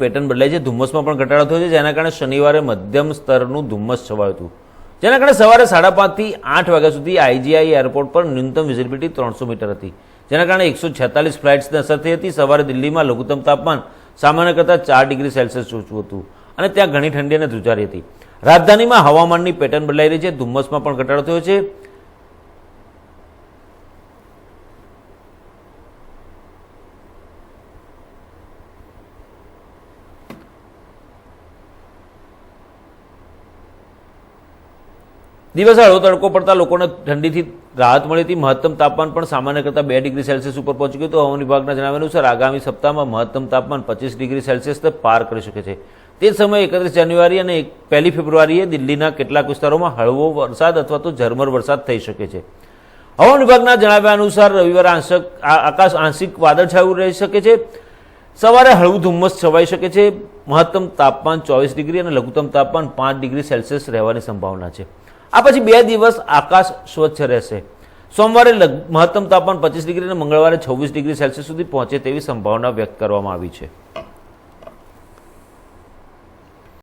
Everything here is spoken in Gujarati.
પેટર્ન બદલાય છે. ધુમ્મસમાં પણ ઘટાડો થયો છે. જેના કારણે શનિવારે મધ્યમ સ્તરનું ધુમ્મસ છવાયું હતું. જેના કારણે સવારે સાડા પાંચથી આઠ વાગ્યા સુધી આઈજીઆઈ એરપોર્ટ પર ન્યૂનતમ વિઝિબિલિટી ત્રણસો મીટર હતી. જેના કારણે એકસો છેતાલીસ ફ્લાઇટ્સને અસર થઈ હતી. સવારે દિલ્હીમાં લઘુત્તમ તાપમાન સામાન્ય કરતાં ચાર ડિગ્રી સેલ્સિયસ ઓછું હતું અને ત્યાં ઘણી ઠંડી અને ધ્રુજારી હતી. રાજધાનીમાં હવામાનની પેટર્ન બદલાઈ રહી છે. ધુમ્મસમાં પણ ઘટાડો થયો છે. દિવસે હળવો તડકો પડતા લોકોને ઠંડીથી રાહત મળી હતી. મહત્તમ તાપમાન પણ સામાન્ય કરતાં બે ડિગ્રી સેલ્સિયસ ઉપર પહોંચી ગયું હતું. હવામાન વિભાગના જણાવ્યા અનુસાર આગામી સપ્તાહમાં મહત્તમ તાપમાન પચીસ ડિગ્રી સેલ્સિયસ પાર કરી શકે છે. તે સમયે એકત્રીસ જાન્યુઆરી અને એક- પહેલી ફેબ્રુઆરીએ દિલ્હીના કેટલાક વિસ્તારોમાં હળવો વરસાદ અથવા તો ઝરમર વરસાદ થઈ શકે છે. હવામાન વિભાગના જણાવ્યા અનુસાર રવિવારે આંશક આકાશ આંશિક વાદળછાયું રહી શકે છે. સવારે હળવું ધુમ્મસ છવાઈ શકે છે. મહત્તમ તાપમાન ચોવીસ ડિગ્રી અને લઘુત્તમ તાપમાન પાંચ ડિગ્રી સેલ્સિયસ રહેવાની સંભાવના છે. આ પછી બે દિવસ આકાશ સ્વચ્છ રહેશે. સોમવારે મહત્તમ તાપમાન પચીસ ડિગ્રી અને મંગળવારે છવ્વીસ ડિગ્રી સેલ્સિયસ સુધી પહોંચે તેવી સંભાવના વ્યક્ત કરવામાં આવી છે.